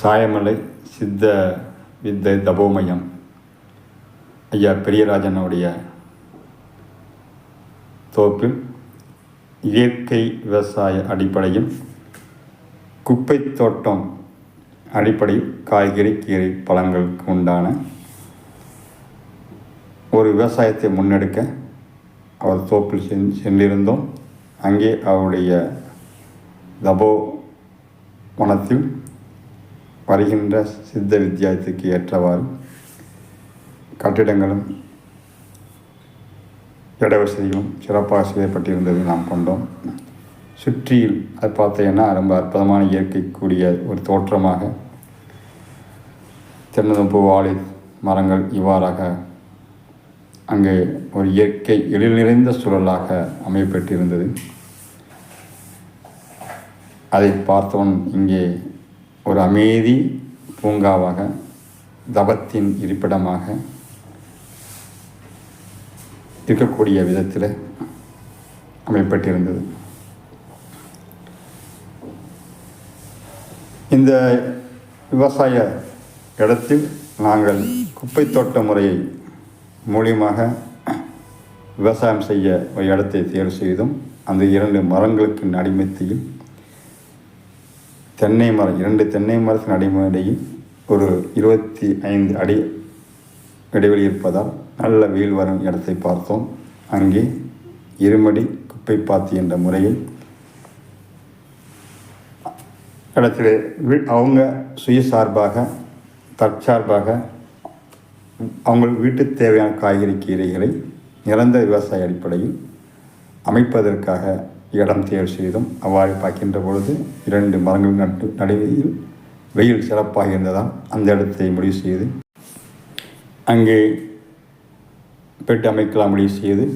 சாயமலை சித்த வித்தை தபோமயம். ஐயா பெரியராஜனுடைய தோப்பில் இயற்கை விவசாய அடிப்படையில் குப்பை தோட்டம் அடிப்படையில் காய்கறி கீரை பழங்களுக்கு உண்டான ஒரு விவசாயத்தை முன்னெடுக்க அவர் தோப்பில் சென்றிருந்தோம். அங்கே அவருடைய தபோ வனத்தில் வருகின்ற சித்த வித்தியாசத்துக்கு ஏற்றவாறு கட்டிடங்களும் இடவசதிகளும் சிறப்பாக செய்யப்பட்டிருந்தது நாம் கொண்டோம். சுற்றியில் அது பார்த்தீங்கன்னா ரொம்ப அற்புதமான இயற்கை கூடிய ஒரு தோற்றமாக தென்னந்தம்பு வாழை மரங்கள் இவ்வாறாக அங்கே ஒரு இயற்கை எழில் நிறைந்த சூழலாக அமையப்பட்டிருந்தது. அதை பார்த்தவன் இங்கே ஒரு அமைதி பூங்காவாக தபத்தின் இருப்பிடமாக இருக்கக்கூடிய விதத்தில் அமைப்பட்டிருந்தது. இந்த விவசாய இடத்தில் நாங்கள் குப்பை தோட்ட முறையை மூலியமாக விவசாயம் செய்ய ஒரு இடத்தை தேர்வு செய்தோம். அந்த இரண்டு மரங்களுக்கு நடிமத்தியில் தென்னை மரம் இரண்டு தென்னை மரத்தின் அடிமடையில் ஒரு இருபத்தி ஐந்து அடி இடைவெளி இருப்பதால் நல்ல வெயில் வரும் இடத்தை பார்த்தோம். அங்கே இருமடி குப்பை பாத்தி என்ற முறையில் இடத்துல வீ அவங்க சுயசார்பாக தற்சார்பாக அவங்க வீட்டுக்கு தேவையான காய்கறி கீரைகளை நிரந்தர விவசாய அடிப்படையில் அமைப்பதற்காக இடம் தேர்வு செய்தோம் அவ்வாறு பார்க்கின்ற பொழுது இரண்டு மரங்கள் நட்டு நடுவில் வெயில் சிறப்பாக இருந்ததால் அந்த இடத்தை முடிவு செய்து அங்கே பெட்டு அமைக்கலாம் முடிவு செய்து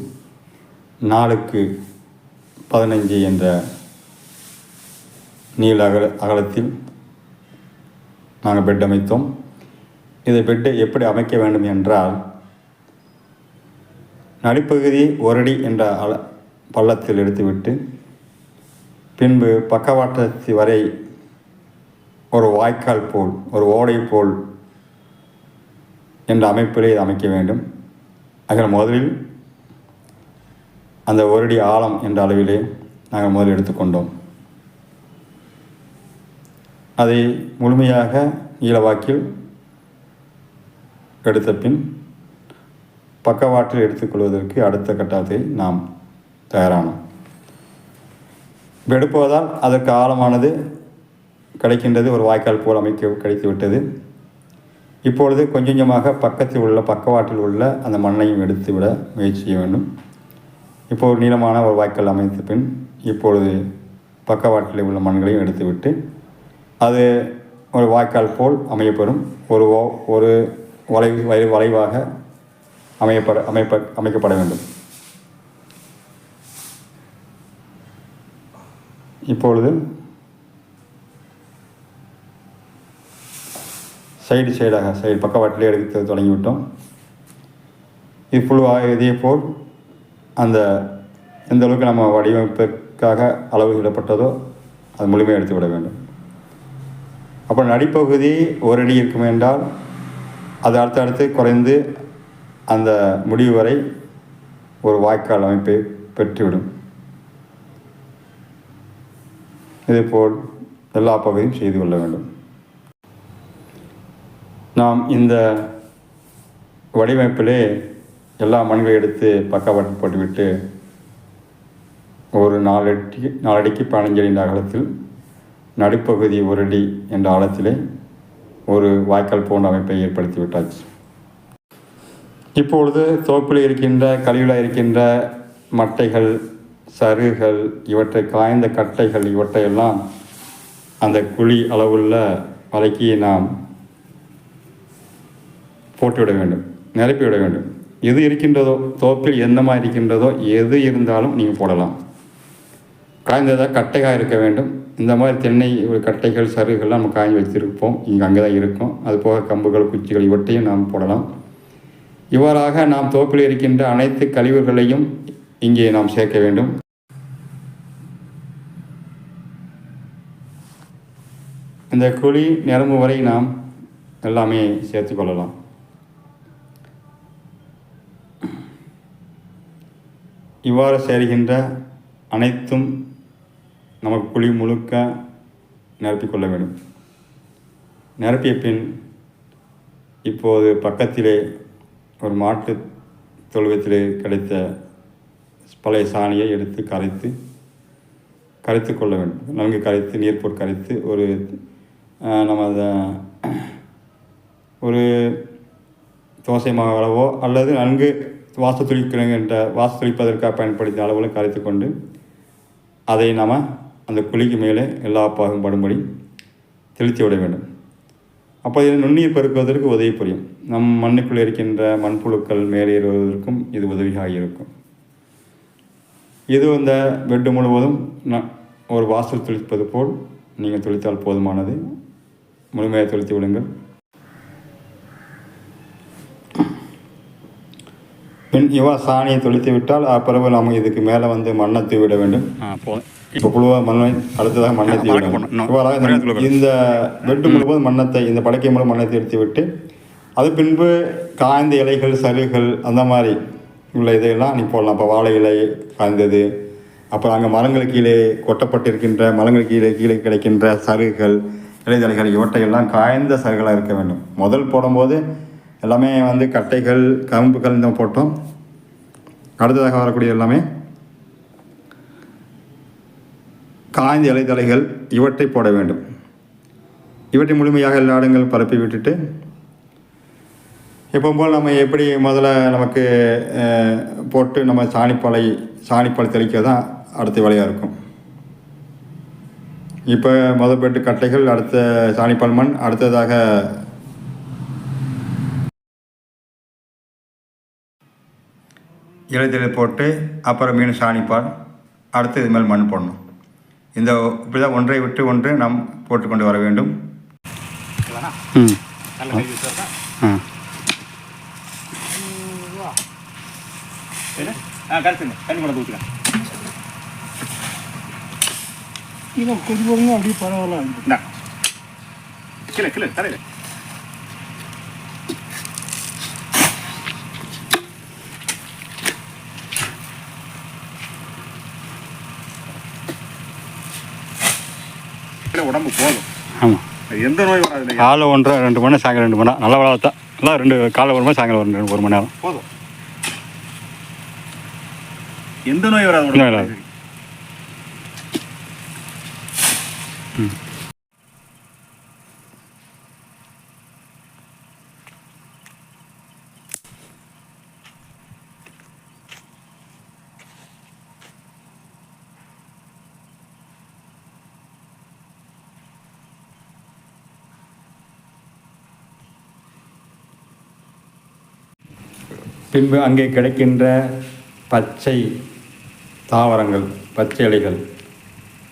நாளுக்கு பதினஞ்சு என்ற நீள அகல அகலத்தில் நாங்கள் பெட் அமைத்தோம். இதை பெட்டை எப்படி அமைக்க வேண்டும் என்றால் நடுப்பகுதி ஒரடி என்ற அள பள்ளத்தில் எடுத்துவிட்டு பின்பு பக்கவாட்டத்து வரை ஒரு வாய்க்கால் போல் ஒரு ஓடை போல் என்ற அமைப்பிலே இது அமைக்க வேண்டும். அதில் முதலில் அந்த ஒரடி ஆழம் என்ற அளவிலே நாங்கள் முதலில் எடுத்துக்கொண்டோம். அதை முழுமையாக நீளவாக்கில் எடுத்த பின் பக்கவாட்டில் எடுத்துக்கொள்வதற்கு அடுத்த கட்டத்தை நாம் தயாரானோம் வெடுப்புவதால் அதற்கு ஆழமானது கிடைக்கின்றது ஒரு வாய்க்கால் போல் அமைக்க கிடைத்து விட்டது. இப்பொழுது கொஞ்சம் கொஞ்சமாக பக்கத்தில் உள்ள பக்கவாட்டில் உள்ள அந்த மண்ணையும் எடுத்து விட முயற்சி செய்ய வேண்டும். இப்போ ஒரு நீளமான ஒரு வாய்க்கால் அமைத்த பின் இப்பொழுது பக்கவாட்டில் உள்ள மண்களையும் எடுத்துவிட்டு அது ஒரு வாய்க்கால் போல் அமையப்பெறும். ஒரு ஓ- ஒரு வளைவு வளைவாக அமையப்பட அமைப்ப அமைக்கப்பட வேண்டும். இப்பொழுது சைடு சைடாக சைடு பக்கவாட்டிலே எடுத்து தொடங்கிவிட்டோம். இப்பொழுது இதே போல் அந்த எந்த அளவுக்கு நம்ம வடிவமைப்புக்காக அளவு இடப்பட்டதோ அது முழுமையாக எடுத்து விட வேண்டும். அப்போ நடிப்பகுதி ஒரு அடி இருக்கும் என்றால் அது அடுத்தடுத்து குறைந்து அந்த முடிவு வரை ஒரு வாய்க்கால் அமைப்பை பெற்றுவிடும். இதேபோல் எல்லா பகுதியும் செய்து கொள்ள வேண்டும். நாம் இந்த வடிவமைப்பிலே எல்லா மண்களை எடுத்து பக்கவாட்டு போட்டுவிட்டு ஒரு நாலடி நாலடிக்கு பதினஞ்சடி அகலத்தில் நடுப்பகுதி ஒரு அடி என்ற ஆழத்திலே ஒரு வாய்க்கால் போன்ற அமைப்பை ஏற்படுத்தி விட்டாச்சு. இப்பொழுது தோப்பில் இருக்கின்ற கழிவில் இருக்கின்ற மட்டைகள் சருகுகள் இவற்றை காய்ந்த கட்டைகள் இவற்றையெல்லாம் அந்த குழி அளவுள்ள வலைக்கு நாம் போட்டுவிட வேண்டும் நிரப்பிவிட வேண்டும். எது இருக்கின்றதோ தோப்பில் எந்த மாதிரி இருக்கின்றதோ எது இருந்தாலும் நீங்கள் போடலாம். காய்ந்ததாக கட்டையாக இருக்க வேண்டும். இந்த மாதிரி தென்னை கட்டைகள் சருகுகள்லாம் நம்ம காய்ஞ்சி வச்சிருப்போம். இங்கே அங்கே தான் இருக்கும். அது போக கம்புகள் குச்சிகள் இவற்றையும் நாம் போடலாம். இவ்வாறாக நாம் தோப்பில் இருக்கின்ற அனைத்து கழிவுகளையும் இங்கே நாம் சேர்க்க வேண்டும். இந்த குழி நிரம்பு வரை நாம் எல்லாமே சேர்த்து கொள்ளலாம். இவ்வாறு சேர்கின்ற அனைத்தும் நமக்கு குழி முழுக்க நிரப்பிக்கொள்ள வேண்டும். நிரப்பிய பின் இப்போது பக்கத்திலே ஒரு மாட்டு தொழுவத்திலே கிடைத்த பழைய சாணியை எடுத்து கரைத்து கரைத்து கொள்ள வேண்டும். நன்கு கரைத்து நீர் போட்டு கரைத்து ஒரு நம்ம அதை ஒரு தோசை மாவு அளவோ அல்லது நன்கு வாச துளிக்கிற வாச துளிப்பதற்காக பயன்படுத்திய அளவில் கரைத்து கொண்டு அதை நாம் அந்த குழிக்கு மேலே எல்லா பாகும் படும்படி தெளித்து விட வேண்டும். அப்போ இது நுண்ணீர் பெருக்குவதற்கு உதவி புரியும். நம் மண்ணுக்குள் இருக்கின்ற மண்புழுக்கள் மேலேறுவதற்கும் இது உதவியாக இருக்கும். இது இந்த பெட்டு முழுவதும் ஒரு வாசல் துளிப்பது போல் நீங்கள் துளித்தால் போதுமானது. முழுமையாக துளித்து விடுங்கள். பின் இவா சாணியை தொளித்து விட்டால் பிறகு நாம் இதுக்கு மேலே வந்து மண்ணை விட வேண்டும். இப்போ புழுவா மண்ணை அடுத்ததாக மண்ணை தூவி வழக்கம் விட பண்ணணும். இன்னும் இவ்வாறாக இந்த- பெட்டு முழுவதும் மண்ணத்தை இந்த படக்கை மூலம் மண்ணை எடுத்து விட்டு அது பின்பு காய்ந்த இலைகள் சருகுகள் அந்த மாதிரி உள்ள இதையெல்லாம் நீ போடலாம். இப்போ வாழை இலை காய்ந்தது. அப்புறம் அங்கே மரங்களுக்கு கீழே கொட்டப்பட்டிருக்கின்ற மரங்களுக்கு கீழே கீழே கிடைக்கின்ற சருகுகள் இலைதலைகள் இவற்றையெல்லாம் காய்ந்த சருகளாக இருக்க வேண்டும். முதல் போடும்போது எல்லாமே வந்து கட்டைகள் கரும்புகள் இந்த போட்டோம். அடுத்ததாக வரக்கூடிய எல்லாமே காய்ந்த இலைதலைகள் இவற்றை போட வேண்டும். இவற்றை முழுமையாக எல்லா இடங்களும் பரப்பி விட்டுட்டு எப்போ போல் நம்ம எப்படி முதல்ல நமக்கு போட்டு நம்ம சாணிப்பாலை சாணிப்பால் தெளிக்க தான் அடுத்த வேலையாக இருக்கும். இப்போ முதல் பெட்டு கட்டைகள் அடுத்த சாணிப்பால் மண் அடுத்ததாக இலைதலை போட்டு அப்புறம் மீன் சாணிப்பால் அடுத்து இது மேல் மண் போடணும். இந்த இப்படி தான் ஒன்றை விட்டு ஒன்று நாம் போட்டுக்கொண்டு வர வேண்டும். ம். ஆ ஆ கரைச்சுங்க தண்ணி கொண்டு இவன் கொடி போடுங்க அப்படியே பரவாயில்ல இந்தா. கீழே தரையில். கீழே உடம்பு போதும். ஆமாம் எந்த நோய் வராது காலை ஒன்றரை ரெண்டு மணி நேரம் சாயங்காலம் ரெண்டு மணி நேரம். நல்லா வளர்த்தா. நல்லா ரெண்டு காலை ஒரு மணி சாயங்காலம் ஒரு ரெண்டு ஒரு மணி நேரம். போதும். எந்த நோய் வராது. பின்பு அங்கே கிடைக்கின்ற பச்சை தாவரங்கள் பச்சை இலைகள்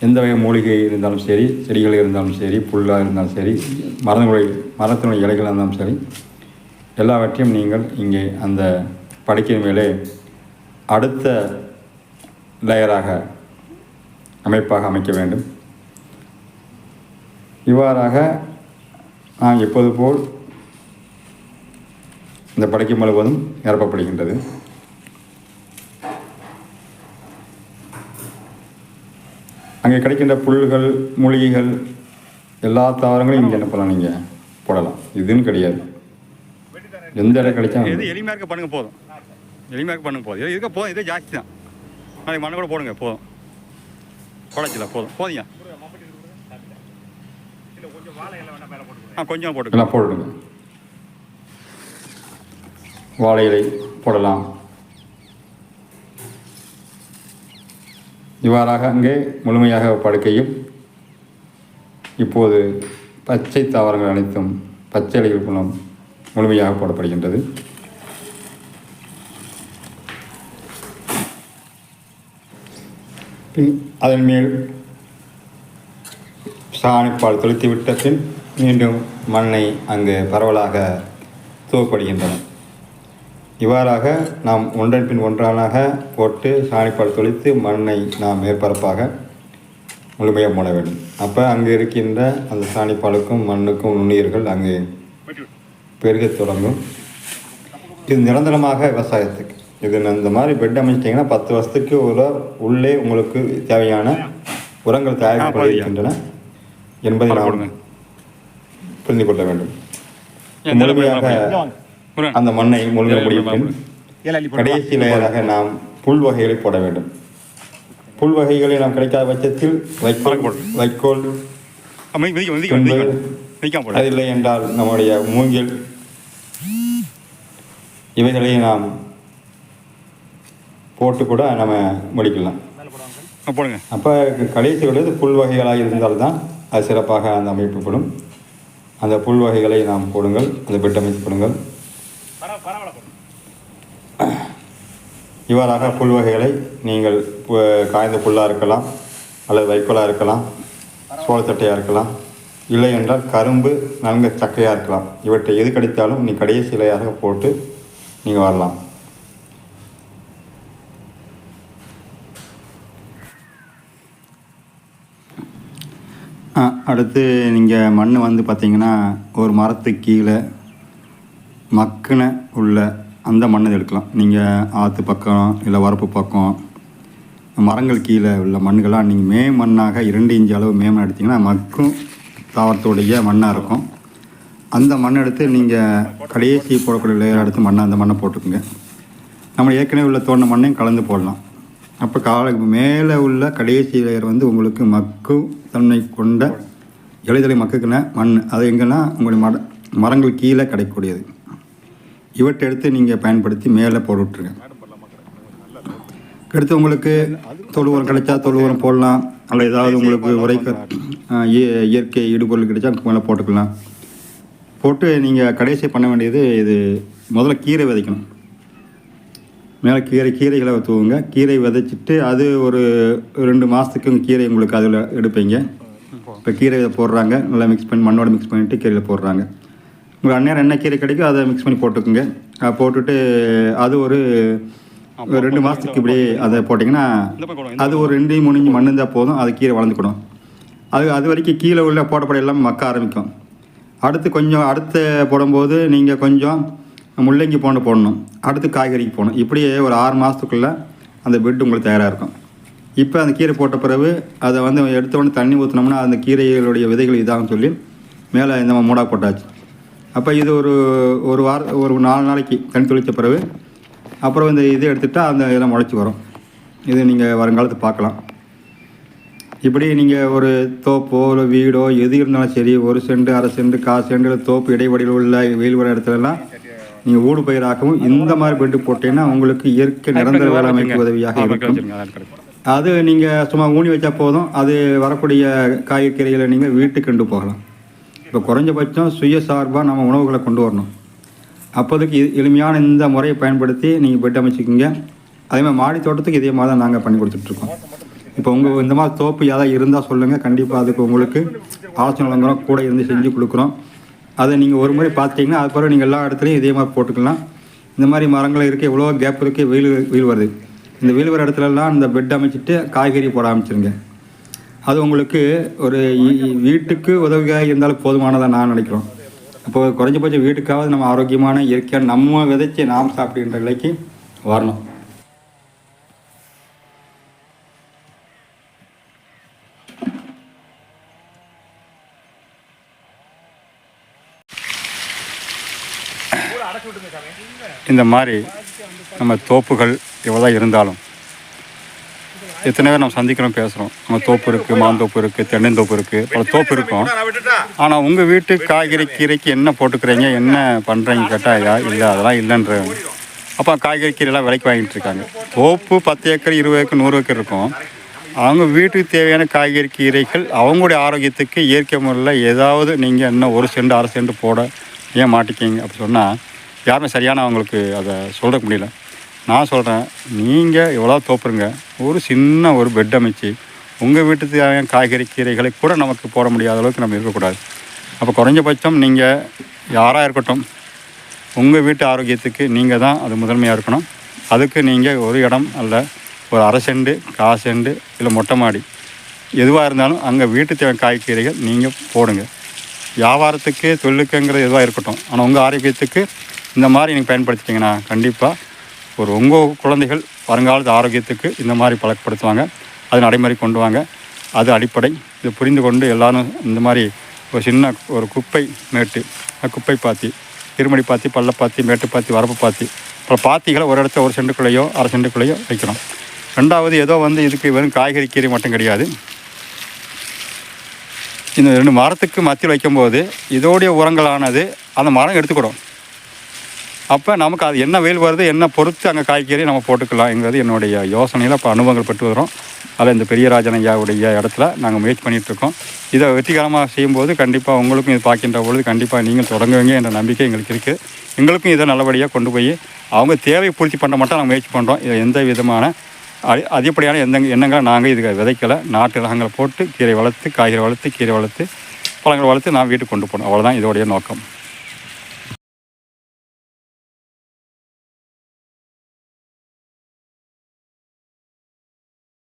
எந்த வகை மூலிகை இருந்தாலும் சரி செடிகள் இருந்தாலும் சரி புல்லாக இருந்தாலும் சரி மரங்களுடைய மரத்தினுடைய இலைகளாக இருந்தாலும் சரி எல்லாவற்றையும் நீங்கள் இங்கே அந்த படைக்கின் மேலே அடுத்த லேயராக அமைப்பாக அமைக்க வேண்டும். இவ்வாறாக நான் எப்போது போல் இந்த படைக்கு முழுவதும் நிரப்பப்படுகின்றது. அங்கே கிடைக்கின்ற புல்கள் மூலிகைகள் எல்லா தாவரங்களையும் இங்கே என்ன பண்ணலாம் நீங்கள் போடலாம். இதுன்னு கிடையாது. எந்த இடம் கிடைச்சா எது எளிமையாக இருக்க பண்ணுங்க போதும். எளிமையாக இருக்க பண்ணுங்க போதும். இது இருக்க போதும். இதே ஜாஸ்தி தான். நாளைக்கு மண்ணை கூட போடுங்க போதும். குழச்சில போதும். போதுங்க ஆ கொஞ்சம் போட்டுக்கலாம் எல்லாம் போடுங்க வாழை இலை போடலாம். இவ்வாறாக அங்கே முழுமையாக படுக்கையில் இப்போது பச்சை தாவரங்கள் அனைத்தும் பச்சை இலைகள் மூலம் முழுமையாக போடப்படுகின்றது. பின் அதன் மேல் சாணிப்பால் தொளித்து விட்ட பின் மீண்டும் மண்ணை அங்கு பரவலாக தூவப்படுகின்றன. இவ்வாறாக நாம் ஒன்றன் பின் ஒன்றானாக போட்டு சாணிப்பால் தொளித்து மண்ணை நாம் மேற்பரப்பாக முழுமையாக மூட வேண்டும் அப்போ அங்கே இருக்கின்ற அந்த சாணிப்பாலுக்கும் மண்ணுக்கும் நுண்ணுயிர்கள் அங்கே பெருகத் தொடங்கும் இது நிரந்தரமாக விவசாயத்துக்கு இது இந்த மாதிரி பெட் அமைச்சிட்டிங்கன்னா பத்து வருஷத்துக்கு ஒரு உள்ளே உங்களுக்கு தேவையான உரங்கள் தயாரிக்கப்பட போதும் ஐயா. இருக்கின்றன என்பதை நாம். புரிந்து கொள்ள வேண்டும் முழுமையாக. அந்த மண்ணை இதில் முடியும் கடைசி லேயராக நாம் புல் வகைகளை போட வேண்டும். புல் வகைகளை நாம் கிடைக்காத பட்சத்தில் வைக்கோல். வைக்கோல் இல்லை என்றால் நம்முடைய மூங்கில். இவைகளை நாம் போட்டு கூட நம்ம முடிக்கலாம். அப்போ கடைசி உள்ளது புல் வகைகளாக இருந்தால்தான் அது சிறப்பாக அந்த அமைப்புப்படும் அந்த புல் வகைகளை நாம் போடுங்கள் அந்த பெட் அமைத்து போடுங்கள் இவ்வாறாக புல் வகைகளை நீங்கள் காய்ந்த புல்லாக இருக்கலாம் அல்லது வைக்கோலாக இருக்கலாம் சோளத்தட்டையாக இருக்கலாம் இல்லை என்றால் கரும்பு நன்கு சக்கையாக இருக்கலாம். இவற்றை எது கிடைத்தாலும் நீ கடைசி இலையாக போட்டு நீங்கள் வரலாம். அடுத்து நீங்கள் மண் வந்து பார்த்தீங்கன்னா ஒரு மரத்துக்கு கீழே மக்குன உள்ள அந்த மண்ணை எடுக்கலாம். நீங்கள் ஆற்று பக்கம் இல்லை வரப்பு பக்கம் மரங்கள் கீழே உள்ள மண்ணுகள்லாம் நீங்கள் மே மண்ணாக இரண்டு இன்ச்சு அளவு மே மண் எடுத்திங்கன்னா மக்கும் தாவரத்துடைய மண்ணாக இருக்கும். அந்த மண் எடுத்து நீங்கள் கடைசி போடக்கூடிய லேயர் எடுத்து மண்ணை அந்த மண்ணை போட்டுக்குங்க. நம்ம ஏற்கனவே உள்ள தோண்டின மண்ணையும் கலந்து போடலாம். அப்போ கால மேலே உள்ள கடைசி லேயர் வந்து உங்களுக்கு மக்கும் தன்மை கொண்ட இலைதலை மக்குக்கின மண். அது எங்கன்னா உங்களுடைய மர மரங்கள் கீழே கிடைக்கக்கூடியது. இவற்றை எடுத்து நீங்கள் பயன்படுத்தி மேலே போட்டு விட்ருங்க அடுத்து உங்களுக்கு தொழு உரம் கிடைச்சா தொழு உரம் போடலாம். அல்ல ஏதாவது உங்களுக்கு உரைக்க இயற்கை இடுபொருள் கிடைச்சா அதுக்கு மேலே போட்டுக்கலாம். போட்டு நீங்கள் கடைசி பண்ண வேண்டியது இது முதல்ல கீரை விதைக்கணும். மேலே கீரை கீரைகளை தூவுங்க. கீரை விதைச்சிட்டு அது ஒரு ரெண்டு மாதத்துக்கு கீரை உங்களுக்கு அதில் எடுப்பீங்க. இப்போ கீரை போடுறாங்க. நல்லா மிக்ஸ் பண்ணி மண்ணோட மிக்ஸ் பண்ணிவிட்டு கீரையில் போடுறாங்க. உங்களுக்கு அந்நேரம் என்ன கீரை கிடைக்கும் அதை மிக்ஸ் பண்ணி போட்டுக்குங்க. போட்டுட்டு அது ஒரு ரெண்டு மாதத்துக்கு இப்படி அதை போட்டிங்கன்னா. அது ஒரு ரெண்டு மூணு மண் இருந்தால் போதும் அது கீரை வளர்ந்துக்கிடும் அது அது வரைக்கும் கீழே உள்ள போடப்பட எல்லாம் மக்க ஆரம்பிக்கும். அடுத்து கொஞ்சம் அடுத்து போடும்போது நீங்கள் கொஞ்சம் முள்ளங்கி போண்டு போடணும். அடுத்து காய்கறிக்கு போகணும் இப்படியே ஒரு ஆறு மாதத்துக்குள்ளே அந்த பெட் உங்களுக்கு தயாராக இருக்கும். இப்போ அந்த கீரை போட்ட பிறகு அதை வந்து எடுத்த உடனே தண்ணி ஊற்றினோம்னா அந்த கீரைகளுடைய விதைகள் இதாகும் சொல்லி மேலே இந்த மூடா போட்டாச்சு. அப்போ இது ஒரு ஒரு வார ஒரு நாலு நாளைக்கு தண்ணி தெளித்த பிறகு அப்புறம் இந்த இது எடுத்துட்டா அந்த இதெல்லாம் முளைச்சி வரும். இது நீங்கள் வருங்காலத்து பார்க்கலாம். இப்படி நீங்கள் ஒரு தோப்போ இல்லை வீடோ எது இருந்தாலும் சரி ஒரு செண்டு அரை செண்டு கால் செண்டு இல்லை தோப்பு இடைவெளியில் உள்ள வெயில் வர இடத்துலலாம் நீங்கள் ஊடு பயிராக்கவும் இந்த மாதிரி பெட்டு போட்டீங்கன்னா உங்களுக்கு இயற்கை நிரந்தர வேளாண்மைக்கு உதவியாக இருக்கும். அது நீங்கள் சும்மா ஊனி வச்சா போதும் அது வரக்கூடிய காய்கறிகளை நீங்கள் வீட்டுக்கு கொண்டு போகலாம். இப்போ குறைஞ்சபட்சம் சுயசார்பாக நம்ம உணவுகளை கொண்டு வரணும். அப்போதைக்கு எளிமையான இந்த முறையை பயன்படுத்தி நீங்கள் பெட் அமைச்சிக்கிங்க. அதே மாதிரி மாடி தோட்டத்துக்கு இதே மாதிரி தான் நாங்கள் பண்ணி கொடுத்துட்ருக்கோம். இப்போ உங்கள் இந்த மாதிரி தோப்பு ஏதாவது இருந்தால் சொல்லுங்கள் கண்டிப்பாக அதுக்கு உங்களுக்கு ஆலோசனை வழங்குறோம். கூட இருந்து செஞ்சு கொடுக்குறோம். அதை நீங்கள் ஒரு முறை பார்த்துட்டிங்கன்னா அது பிறகு நீங்கள் எல்லா இடத்துலையும் இதே மாதிரி போட்டுக்கலாம். இந்த மாதிரி மரங்கள் இருக்குது எவ்வளோ கேப் இருக்குது வெயில் வெயில் வருது. இந்த வெயில் வர இடத்துலலாம் இந்த பெட் அமைச்சிட்டு காய்கறி போட ஆரம்பிச்சிருங்க. அது உங்களுக்கு ஒரு வீட்டுக்கு உதவியாக இருந்தாலும் போதுமானதாக நான் நினைக்கிறோம். அப்போ குறைஞ்சபட்சம் வீட்டுக்காவது நம்ம ஆரோக்கியமான இயற்கையான நம்ம விதைச்சி நாம் சாப்பிடுகின்ற நிலைக்கு வரணும். இந்த மாதிரி நம்ம தோப்புகள் எவ்வளோ இருந்தாலும் எத்தனை பேர் நம்ம சந்திக்கிறோம் பேசுகிறோம் நம்ம தோப்பு இருக்குது மாந்தோப்பு இருக்குது தென்னந்தோப்பு இருக்குது பல தோப்பு இருக்கும். ஆனால் உங்கள் வீட்டு காய்கறி கீரைக்கு என்ன போட்டுக்கிறீங்க என்ன பண்ணுறீங்க கேட்டாயா இல்லை அதெல்லாம் இல்லைன்ற அப்போ காய்கறி கீரைலாம் விலைக்கு வாங்கிட்டு இருக்காங்க. தோப்பு பத்து ஏக்கர் இருபது ஏக்கர் நூறு ஏக்கர் இருக்கும். அவங்க வீட்டுக்கு தேவையான காய்கறி கீரைகள் அவங்களுடைய ஆரோக்கியத்துக்கு இயற்கை முறையில் ஏதாவது நீங்கள் இன்னும் ஒரு சென்ட் அரை சென்ட் போட ஏன் மாட்டிக்கிங்க அப்படி சொன்னால் யாருமே சரியான அவங்களுக்கு அதை சொல்ல முடியல. நான் சொல்கிறேன் நீங்கள் எவ்வளோ தோப்புருங்க ஒரு சின்ன ஒரு பெட் அமைச்சு உங்கள் வீட்டு தேவையான காய்கறி கீரைகளை கூட நமக்கு போட முடியாத அளவுக்கு நம்ம இருக்கக்கூடாது. அப்போ குறைஞ்சபட்சம் நீங்கள் யாராக இருக்கட்டும் உங்கள் வீட்டு ஆரோக்கியத்துக்கு நீங்கள் தான் அது முதன்மையாக இருக்கணும். அதுக்கு நீங்கள் ஒரு இடம் அல்ல ஒரு அரை செண்டு கா செண்டு இல்லை மொட்டை மாடி எதுவாக இருந்தாலும் அங்கே வீட்டு தேவை காய்கறிகள் நீங்கள் போடுங்க. வியாபாரத்துக்கு தொழிலுக்குங்கிறது எதுவாக இருக்கட்டும் ஆனால் உங்கள் ஆரோக்கியத்துக்கு இந்த மாதிரி நீங்கள் பயன்படுத்திட்டீங்கன்னா கண்டிப்பாக ஒரு உங்கள் குழந்தைகள் வருங்காலத்து ஆரோக்கியத்துக்கு இந்த மாதிரி பழக்கப்படுத்துவாங்க. அது நடைமுறை கொண்டு வாங்க. அது அடிப்படை. இது புரிந்து கொண்டு எல்லாரும் இந்த மாதிரி ஒரு சின்ன ஒரு குப்பை மேட்டு குப்பை பாத்தி திருமணி பாத்தி பள்ள பாத்தி மேட்டு பாத்தி வரப்பு பாத்தி அப்புறம் பாத்திகளை ஒரு இடத்த ஒரு செண்டுக்குள்ளேயோ அரை செண்டுக்குள்ளேயோ வைக்கணும். ரெண்டாவது ஏதோ வந்து இதுக்கு வெறும் காய்கறி கீரை மட்டும் கிடையாது. இந்த ரெண்டு மரத்துக்கு மத்தியில் வைக்கும்போது இதோடைய உரங்களானது அந்த மரம் எடுத்துக்கிடும். அப்போ நமக்கு அது என்ன வெயில் வருது என்ன பொறுத்து அங்கே காய்கறி நம்ம போட்டுக்கலாம்ங்கிறது என்னுடைய யோசனையில் இப்போ அனுபவங்கள் பெற்று வரோம் அதில் இந்த பெரியராஜன் ஐயாவுடைய இடத்துல நாங்கள் முயற்சி பண்ணிகிட்ருக்கோம் இதை வெற்றிகரமாக செய்யும்போது கண்டிப்பாக உங்களுக்கும் இது பார்க்கின்ற பொழுது கண்டிப்பாக நீங்கள் தொடங்குவீங்க என்ற நம்பிக்கை எங்களுக்கு இருக்குது எங்களுக்கும் இதை நல்லபடியாக கொண்டு போய் அவங்க தேவை பூர்த்தி பண்ண மட்டும் நாங்கள் முயற்சி பண்ணுறோம் இதை எந்த விதமான அடி அதிகப்படியான எந்த எண்ணங்களை நாங்கள் இதுக்கு விதைக்கலை. நாட்டு ரகங்களை போட்டு கீரை வளர்த்து காய்கறி வளர்த்து கீரை வளர்த்து பழங்கள் வளர்த்து நான் வீட்டுக்கு கொண்டு போகணும். அவ்வளோதான் இதோடைய நோக்கம்.